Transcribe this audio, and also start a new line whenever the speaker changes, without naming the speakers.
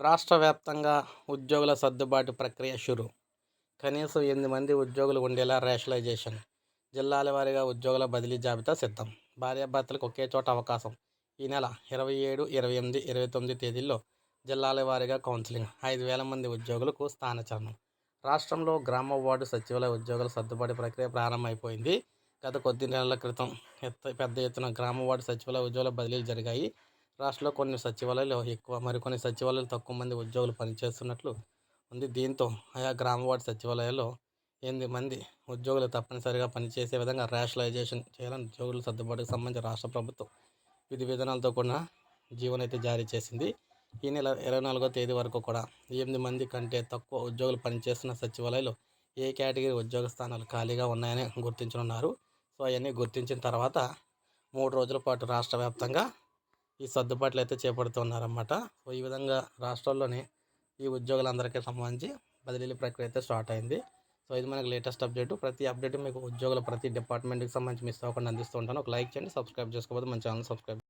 రాష్ట్ర వ్యాప్తంగా ఉద్యోగుల సర్దుబాటు ప్రక్రియ షురు. కనీసం ఎనిమిది మంది ఉద్యోగులు ఉండేలా రేషనలైజేషన్ జిల్లాల వారీగా ఉద్యోగుల బదిలీ జాబితా సిద్ధం. భార్యాభర్తలకు ఒకే చోట అవకాశం. ఈ నెల ఇరవై ఏడు ఇరవై ఎనిమిది ఇరవై తొమ్మిది తేదీల్లో జిల్లాల వారీగా కౌన్సిలింగ్ ఐదు వేల మంది ఉద్యోగులకు స్థానచలనం. రాష్ట్రంలో గ్రామ వార్డు సచివాలయ ఉద్యోగుల సర్దుబాటు ప్రక్రియ ప్రారంభమైపోయింది. గత కొద్ది నెలల క్రితం ఎత్త పెద్ద ఎత్తున గ్రామ వార్డు సచివాలయ ఉద్యోగుల బదిలీలు జరిగాయి. రాష్ట్రంలో కొన్ని సచివాలయాలు ఎక్కువ మరికొన్ని సచివాలయాలు తక్కువ మంది ఉద్యోగులు పనిచేస్తున్నట్లు ఉంది. దీంతో ఆయా గ్రామ వార్డు సచివాలయాల్లో ఎనిమిది మంది ఉద్యోగులు తప్పనిసరిగా పనిచేసే విధంగా రేషనలైజేషన్ చేయాలని ఉద్యోగుల సర్దుబాటుకు సంబంధించి రాష్ట్ర ప్రభుత్వం విధి విధానాలతో కూడిన జీవోని అయితే జారీ చేసింది. ఈ నెల ఇరవై నాలుగో తేదీ వరకు కూడా ఎనిమిది మంది కంటే తక్కువ ఉద్యోగులు పనిచేస్తున్న సచివాలయాలు ఏ కేటగిరీ ఉద్యోగ స్థానాలు ఖాళీగా ఉన్నాయని గుర్తించనున్నారు. సో అవన్నీ గుర్తించిన తర్వాత మూడు రోజుల పాటు రాష్ట్ర వ్యాప్తంగా ఈ సర్దుబాట్లు అయితే చేపడుతున్నారన్నమాట సో ఈ విధంగా రాష్ట్రాల్లోనే ఈ ఉద్యోగులందరికీ సంబంధించి బదిలీల ప్రక్రియ అయితే స్టార్ట్ అయింది. సో ఇది మనకి లేటెస్ట్ అప్డేట్. ప్రతి అప్డేట్ మీకు ఉద్యోగుల ప్రతి డిపార్ట్మెంట్కి సంబంధించి మిస్ అవ్వకుండా అందిస్తూ ఉంటాను. ఒక లైక్ చేయండి సబ్స్క్రైబ్ చేసుకోకపోతే మన ఛానల్ సబ్స్క్రైబ్